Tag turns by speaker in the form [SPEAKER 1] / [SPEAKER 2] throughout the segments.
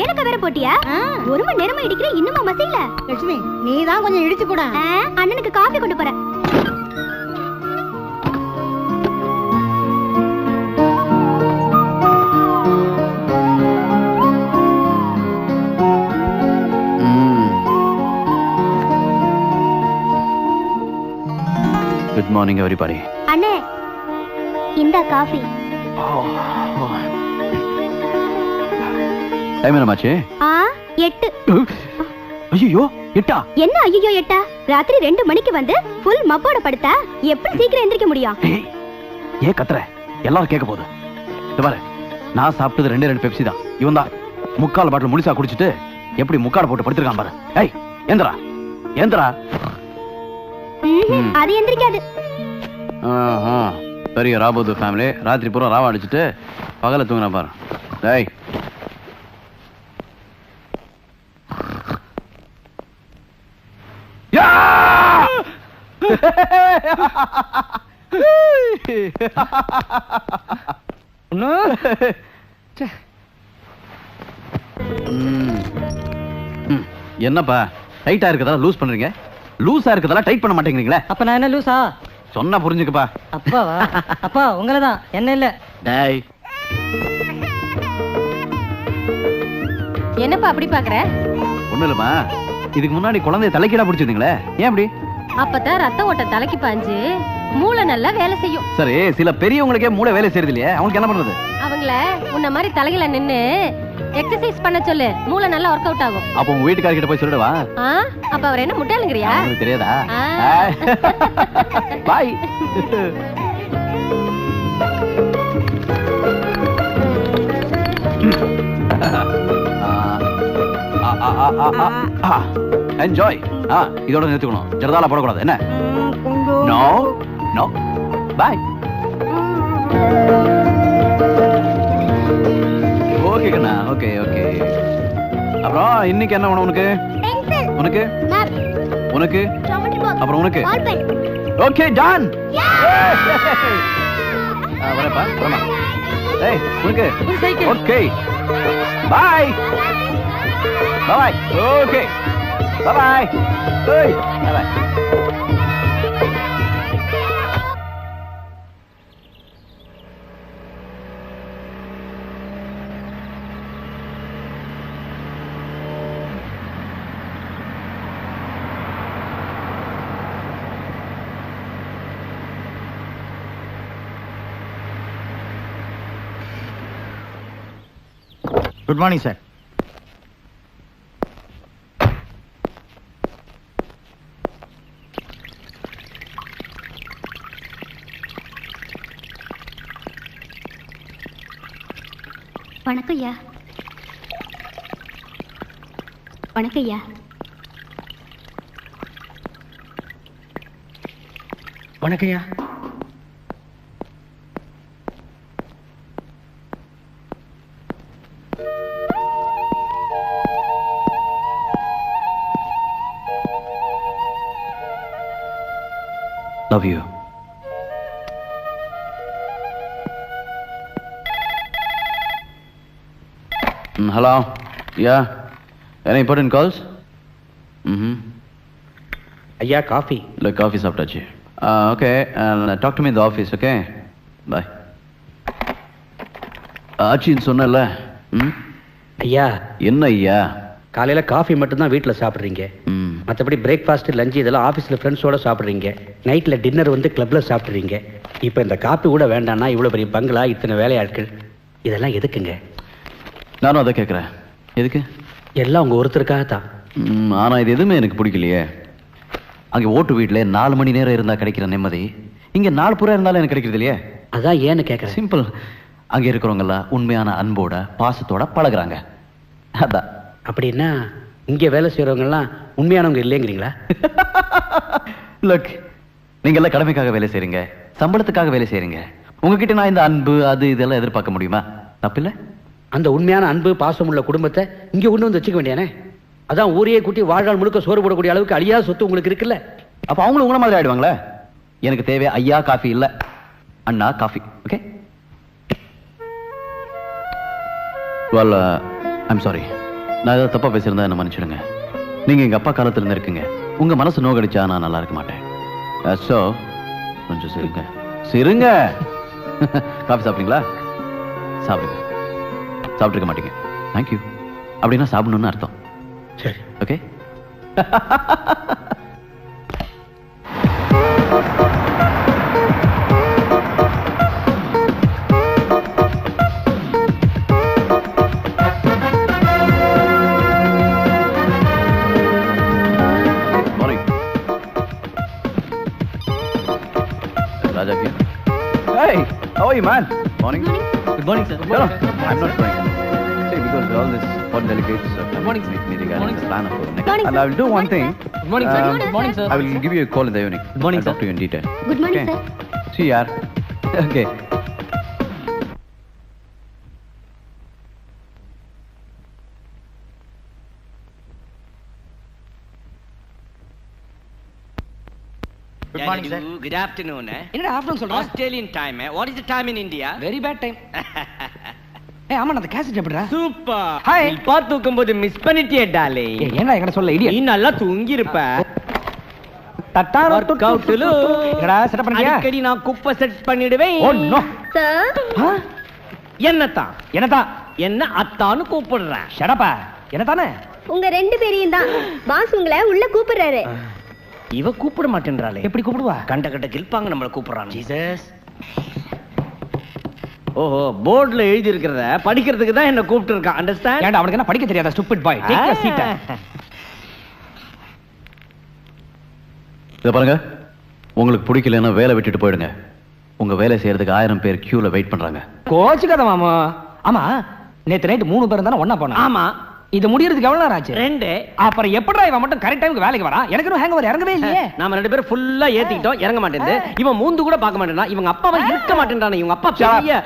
[SPEAKER 1] ஏலக்காய் வேற போட்டியா? ஒரு மணி நேரமா இடிக்கிற இன்னுமா மசையில?
[SPEAKER 2] லட்சுமி நீ தான் கொஞ்சம் இடிச்சு கூட.
[SPEAKER 1] அண்ணனுக்கு காஃபி கொண்டு போறேன்.
[SPEAKER 3] குட் மார்னிங் எவரிபடி
[SPEAKER 1] அண்ணே இந்த காஃபி.
[SPEAKER 3] டைம் என்னமாச்சு
[SPEAKER 1] ஆ எட்டு.
[SPEAKER 3] ஐயோ எட்டா?
[SPEAKER 1] என்ன ஐயோ எட்டா? ராத்திரி ரெண்டு மணிக்கு வந்து ஃபுல் மப்போட படுத்தா எப்படி சீக்கிரம் எந்திரிக்க முடியும்?
[SPEAKER 3] ஏன் கத்துற? எல்லாரும் கேட்க போகுது. இது பாரு நான் சாப்பிட்டது ரெண்டே ரெண்டு பெப்சி தான். இவன் தான் முக்கால் பாட்டில் முழுசா குடிச்சிட்டு எப்படி முக்காட போட்டு படுத்திருக்கான் பாரு. ஏய்
[SPEAKER 1] ம்ஹும்,
[SPEAKER 3] ம்.
[SPEAKER 1] அது எந்திரிக்காது.
[SPEAKER 3] பெரிய ராபோது ஃபேமிலி ராத்திரி பூரா ராவா அடிச்சுட்டு பகல தூங்குறா பாரு. டேய் யா! ம். ம். என்னப்பா டைட்டா இருக்கதா லூஸ் பண்றீங்க? லூஸா இருக்கதெல்லாம் டைட் பண்ண மாட்டேங்கிறீங்களே?
[SPEAKER 2] அப்ப நான் என்ன லூசா
[SPEAKER 3] சொன்னா புரிஞ்சுக்கப்பா.
[SPEAKER 2] அப்பாவா? அப்பா உங்களை தான் என்ன இல்ல?
[SPEAKER 3] டேய்.
[SPEAKER 4] என்னப்பா அப்படி பாக்குற?
[SPEAKER 3] ஒண்ணும் இல்லம்மா இதுக்கு முன்னாடி குழந்தைய தலைக்கீழா பிடிச்சிருந்தீங்களே. ஏன் அப்படி?
[SPEAKER 4] அப்பதான் ரத்த ஓட்ட தலைக்கு பாஞ்சு மூளை நல்லா வேலை செய்யும்.
[SPEAKER 3] சரி சில பெரியவங்களுக்கே மூளை வேலை செய்யறது இல்லையே அவங்களுக்கு என்ன பண்றது?
[SPEAKER 4] அவங்கள உன்ன மாதிரி தலையில நின்னு எக்ஸசைஸ் பண்ண சொல்லு. மூளை நல்லா ஒர்க் அவுட் ஆகும்.
[SPEAKER 3] அப்போ உங்க வீட்டுக்காரர்கிட்ட போய் சொல்லிடுவா?
[SPEAKER 4] ஆ? அப்ப அவர் என்ன முட்டாளுங்கிறியா?
[SPEAKER 3] அவங்களுக்கு தெரியாதா?
[SPEAKER 4] ஆ.
[SPEAKER 3] பாய். என்ஜாய் ஆ இதோட நிறுத்திக்கணும் ஜரதாலா போடக்கூடாது என்ன நோ நோ பாய் ஓகே கண்ணா ஓகே ஓகே அப்புறம் இன்னைக்கு என்ன வேணும் உனக்கு உனக்கு உனக்கு அப்புறம் உனக்கு ஓகே டான் வரப்பா வரமா ஏய் உனக்கு okay bye bye okay bye ஏய் பாய்
[SPEAKER 5] குட் மார்னிங் சார்
[SPEAKER 1] வணக்கம் ஐயா. வணக்கம் ஐயா.
[SPEAKER 5] வணக்கம்யா
[SPEAKER 3] லவ் யூ ஹலோ யா என்ன இம்பார்ட்டன்ட் கால்ஸ் ம்
[SPEAKER 5] ஐயா காஃபி.
[SPEAKER 3] இல்லை காஃபி சாப்பிட்டாச்சு. ஓகே. டாக் டு மீ இந்த ஆஃபீஸ் ஓகே பாய் ஆச்சின்னு சொன்னல ம்?
[SPEAKER 5] ஐயா.
[SPEAKER 3] என்ன ஐயா?
[SPEAKER 5] காலையில காஃபி மட்டும்தான் வீட்டில் சாப்பிட்றீங்க.
[SPEAKER 3] ம்.
[SPEAKER 5] மற்றபடி பிரேக்ஃபாஸ்ட் லஞ்ச் இதெல்லாம் ஆஃபீஸில் ஃப்ரெண்ட்ஸோட சாப்பிட்றீங்க. நைட்டில் டின்னர் வந்து கிளப்பில் சாப்பிட்றீங்க. இப்போ இந்த காப்பி கூட வேண்டாம்னா இவ்வளோ பெரிய பங்களா இத்தனை வேலையாட்கள். இதெல்லாம் எதுக்குங்க?
[SPEAKER 3] நானும் அதை கேட்குறேன். எதுக்கு?
[SPEAKER 5] எல்லாம் உங்கள் ஒருத்தருக்காக தான்
[SPEAKER 3] ம், ஆனா இது எதுவுமே எனக்கு பிடிக்கலையே. அங்கே ஓட்டு வீட்டில் நாலு மணி நேரம் இருந்தா கிடைக்கிற நிம்மதி. இங்க நாலு புறா இருந்தாலும் எனக்கு கிடைக்கிறது இல்லையே?
[SPEAKER 5] அதான் ஏன்னு கேட்குறேன்.
[SPEAKER 3] சிம்பிள். அங்க இருக்கிறவங்கெல்லாம் உண்மையான அன்போட பாசத்தோட பழகுறாங்க. அதான்.
[SPEAKER 5] அப்படின்னா இங்கே வேலை செய்கிறவங்கலாம் உண்மையானவங்க இல்லைங்கிறீங்களா?
[SPEAKER 3] லுக் எல்லாம் கடமைக்காக வேலை செய்றீங்க. சம்பளத்துக்காக வேலை செய்றீங்க. உங்ககிட்ட நான் இந்த அன்பு அது இதெல்லாம் எதிர்பார்க்க முடியுமா? தப்பில்ல?
[SPEAKER 5] அந்த உண்மையான அன்பு பாசம் உள்ள குடும்பத்தை இங்கே கொண்டு வந்து வச்சுக்க வேண்டியானே அதான் ஊரையே கூட்டி வாழ்நாள் முழுக்க சோறு போடக்கூடிய அளவுக்கு அழியாத சொத்து உங்களுக்கு இருக்குல்ல?
[SPEAKER 3] அப்ப அவங்களும் உங்கள மாதிரி ஆயிடுவாங்களே? எனக்கு தேவை ஐயா காஃபி இல்ல. அண்ணா coffee okay? Well I'm sorry நான் ஏதாவது தப்பா பேசியிருந்தா என்ன மன்னிச்சிடுங்க. நீங்க எங்க அப்பா காலத்துல இருந்து இருக்கீங்க. உங்க மனசு நோகடிச்சா நான் நல்லா இருக்க மாட்டேன். ஸோ கொஞ்சம் சிரிங்க சிரிங்க காஃபி சாப்பிட்டீங்களா சாப்பிடுங்க. சாப்பிட்டுருக்க மாட்டீங்க தேங்க்யூ அப்படின்னா சாப்பிடணும்னு அர்த்தம்
[SPEAKER 6] சரி
[SPEAKER 3] okay Morning. Raja here. Hey, how are you, man? Morning. Good morning, sir. No, no, I'm not going. See, because all this foreign delegates are coming
[SPEAKER 7] morning,
[SPEAKER 3] to
[SPEAKER 7] sir.
[SPEAKER 3] meet me regarding
[SPEAKER 7] morning,
[SPEAKER 3] the
[SPEAKER 7] sir.
[SPEAKER 3] plan of our next.
[SPEAKER 1] morning,
[SPEAKER 3] And
[SPEAKER 1] sir.
[SPEAKER 3] I will do one thing.
[SPEAKER 7] Good morning, sir.
[SPEAKER 3] Um,
[SPEAKER 7] Good morning, sir.
[SPEAKER 3] I will give you a call in the evening.
[SPEAKER 7] Good morning,
[SPEAKER 3] I'll talk
[SPEAKER 7] sir.
[SPEAKER 3] to you in detail.
[SPEAKER 1] Good morning
[SPEAKER 3] Okay.
[SPEAKER 1] Sir
[SPEAKER 3] See, yaar. Okay.
[SPEAKER 7] Good morning, sir.
[SPEAKER 6] Good afternoon. Eh?
[SPEAKER 7] என்னடா afternoon சொல்ற
[SPEAKER 6] Australian time. Eh? What is the time in India?
[SPEAKER 7] Very bad time ஏய் ஆமா அந்த cassette எப்படிடா?
[SPEAKER 6] Super
[SPEAKER 7] Hi.
[SPEAKER 6] நீ பார்த்து தூக்கும்போது miss பண்ணிட்டியே டாலே
[SPEAKER 7] ஏய் ஏன்டா என்கிட்ட சொல்ல
[SPEAKER 6] நீ
[SPEAKER 7] இடியட்
[SPEAKER 6] நல்லா தூங்கி இருப்ப
[SPEAKER 7] தட்டார
[SPEAKER 6] அவுட்ல
[SPEAKER 7] பண்ணியா
[SPEAKER 6] அடிக்கடி நான் குப்பை செட் பண்ணிடுவேன்.
[SPEAKER 7] ஓ நோ
[SPEAKER 1] சார்
[SPEAKER 6] என்னத்தான்?
[SPEAKER 7] என்னதான்
[SPEAKER 6] என்ன அத்தான்னு கூப்பிடுறேன்.
[SPEAKER 7] ஷடப்பா என்னதானே
[SPEAKER 1] உங்க ரெண்டு பேரையும் தான். பாஸ் உங்களை உள்ள கூப்பிடுறாரு.
[SPEAKER 6] இவ கூப்பிட மாட்டேன்றாளே.
[SPEAKER 7] எப்படி கூப்பிடுவா?
[SPEAKER 6] கண்ட கண்ட கில்பாங்க நம்மள கூப்பிடுறாங்க ஜீசஸ் ஓஹோ போர்டுல எழுதி இருக்கிறத படிக்கிறதுக்கு தான் என்ன கூப்பிட்டு இருக்கான் அண்டர்ஸ்டாண்ட்
[SPEAKER 7] ஏன்டா அவனுக்கு என்ன படிக்க தெரியாதா stupid boy take your seat
[SPEAKER 3] இதை பாருங்க. உங்களுக்கு பிடிக்கலன்னா வேலை விட்டுட்டு போயிடுங்க. உங்க வேலை செய்யறதுக்கு ஆயிரம் பேர் கியூல வெயிட் பண்றாங்க.
[SPEAKER 7] கோச்சுக்காத மாமா. ஆமா நேத்து நைட் மூணு பேரும் தானே ஒண்ணா போனோம்
[SPEAKER 6] ஆமா.
[SPEAKER 7] இது முடியறதுக்கு எவ்வளவு நேரம் ஆச்சு?
[SPEAKER 6] ரெண்டு.
[SPEAKER 7] அப்புறம் எப்படிடா இவன் மட்டும் கரெக்ட் டைமுக்கு வேலைக்கு வரான்? எனக்கு ஹேங் இறங்கவே இல்லையே.
[SPEAKER 6] நாம ரெண்டு பேரும் ஃபுல்லா ஏத்திக்கிட்டோம் இறங்க மாட்டேங்குது. இவன் மூந்து கூட பார்க்க மாட்டேன் இவங்க அப்பாவை இருக்க மாட்டேன்றானே இவங்க அப்பா பெரிய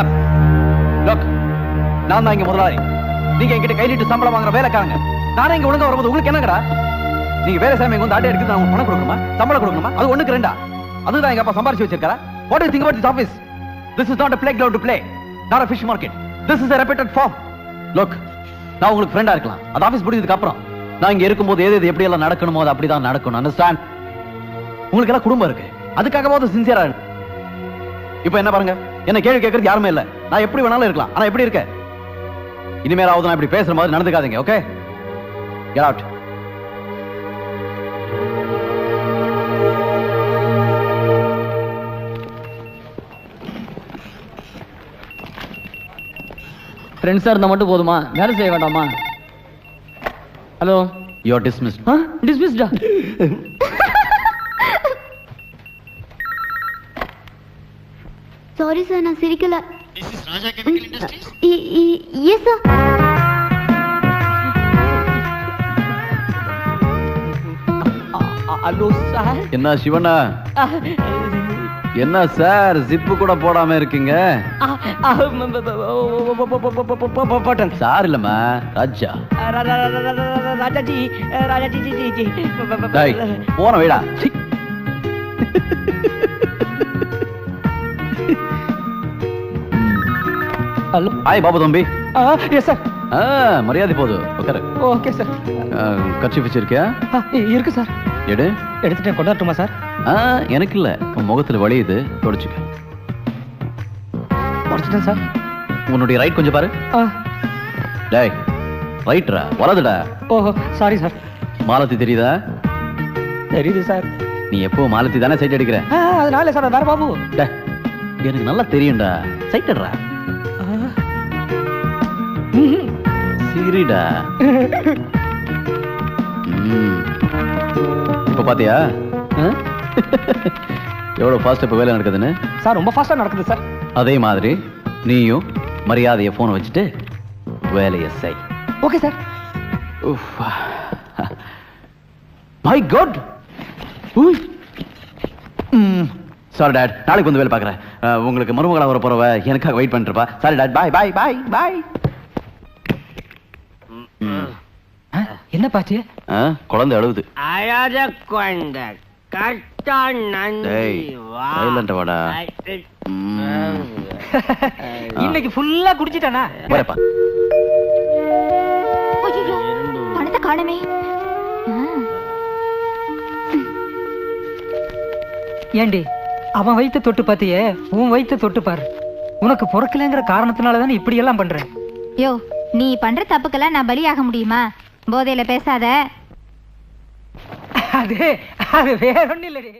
[SPEAKER 3] up. Look, நான் தான் இங்க முதலாளி. நீங்க என்கிட்ட கை நீட்டு சம்பளம் வாங்குற வேலைக்காரங்க. நானே இங்க ஒழுங்கா வரும்போது உங்களுக்கு என்னங்கடா? நீங்க வேலை இங்க வந்து ஆட்டை எடுத்து நான் பணம் கொடுக்கணுமா? சம்பளம் கொடுக்கணுமா? அது ஒண்ணுக்கு ரெண்டா? அதுதான் எங்க அப்பா சம்பாரிச்சு வச்சிருக்காரா? What you think about this office this is not a playground to play. Not a fish market. This is a repeated form look நான் உங்களுக்கு ஃப்ரெண்டா இருக்கலாம். அது ஆபீஸ் முடிஞ்சதுக்கு அப்புறம். நான் இங்க இருக்கும்போது எது எது எப்படி எல்லாம் நடக்கணுமோ அது அப்படிதான் நடக்கணும். அண்டர்ஸ்டாண்ட் உங்களுக்கு எல்லாம் குடும்பம் இருக்கு. அதுக்காகவாவது சின்சியரா இப்போ என்ன பாருங்க? என்ன கேள்வி கேட்கறது யாருமே இல்ல. நான் எப்படி வேணாலும் இருக்கலாம். ஆனா எப்படி இருக்க? இனிமேலாவது நான் இப்படி பேசுற மாதிரி நடந்துக்காதீங்க ஓகே கெட் அவுட்
[SPEAKER 7] ஃப்ரெண்ட்ஸா இருந்தா மட்டும் போதுமா வேலை செய்ய வேண்டாமா ஹலோ
[SPEAKER 3] யூ ஆர் டிஸ்மிஸ்ட்
[SPEAKER 7] டிஸ்மிஸ்டா
[SPEAKER 1] சாரி சார் நான் சிரிக்கல எஸ் சார்
[SPEAKER 7] ஹலோ சார்
[SPEAKER 3] என்ன சிவண்ணா என்ன சார் ஜிப்பு கூட போடாம இருக்கீங்க
[SPEAKER 6] போட்டேன்
[SPEAKER 3] சார் இல்லம்மா ராஜா
[SPEAKER 6] ராஜாஜி ராஜாஜி ஜி ஜி
[SPEAKER 3] போன வீடா.
[SPEAKER 7] ஹலோ
[SPEAKER 3] ஹாய் பாபு தம்பி
[SPEAKER 7] எஸ் சார்
[SPEAKER 3] மரியாதை போது உட்காரு
[SPEAKER 7] ஓகே சார்
[SPEAKER 3] கட்சி வச்சிருக்கியா
[SPEAKER 7] இருக்கு சார்
[SPEAKER 3] எடு.
[SPEAKER 7] எடுத்துட்டு கொண்டாட்டுமா சார்?
[SPEAKER 3] ஆ, எனக்கு இல்ல. உன் முகத்துல வலியுது தொடச்சுக்க
[SPEAKER 7] முடிச்சிட்டேன் சார்.
[SPEAKER 3] உன்னுடைய ரைட் கொஞ்சம் பாரு. டேய் ரைட்ரா வலதுடா
[SPEAKER 7] ஓஹோ சாரி சார்.
[SPEAKER 3] மாலத்தி தெரியுதா?
[SPEAKER 7] தெரியுது சார்.
[SPEAKER 3] நீ எப்போ மாலத்தி தானே சைட் அடிக்கிற?
[SPEAKER 7] அதனால சார் வேற பாபு.
[SPEAKER 3] எனக்கு நல்லா தெரியும்டா. சைட் அட்றா சரிடா. இப்ப பாத்தியா? எவ்வளவு ஃபாஸ்ட் இப்ப வேலை நடக்குதுன்னு?
[SPEAKER 7] சார் ரொம்ப ஃபாஸ்டா நடக்குது சார்.
[SPEAKER 3] அதே மாதிரி நீயும் மரியாதைய போன் வச்சுட்டு வேலையை செய்.
[SPEAKER 7] Okay sir.
[SPEAKER 3] My. Good sorry dad நாளைக்கு வந்து வேலை பார்க்குறேன். உங்களுக்கு மருமகளா வர போறவ எனக்காக wait பண்ணிருப்பா sorry dad bye bye bye bye
[SPEAKER 7] என்ன பாச்சு
[SPEAKER 3] குழந்தை அழுவுது.
[SPEAKER 6] அழாத குழந்தை கட்டா நன்றி
[SPEAKER 3] டேய், silent ஆ வாடா. இன்னைக்கு
[SPEAKER 7] இன்னைக்கு ஃபுல்லா குடிச்சிட்டானா?
[SPEAKER 3] வரப்பா
[SPEAKER 8] காணுமே.
[SPEAKER 9] ஏண்டி அவன் வயித்தை தொட்டு பாத்தியே உன் வயித்தை தொட்டு பாரு. உனக்கு பொறுக்கலைங்கிற காரணத்தினால தானே இப்படி எல்லாம் பண்ற?
[SPEAKER 8] யோ நீ பண்ற தப்புக்கெல்லாம் நான் பலியாக முடியுமா? போதையில பேசாத.
[SPEAKER 9] அது அது வேற ஒண்ணும் இல்லடி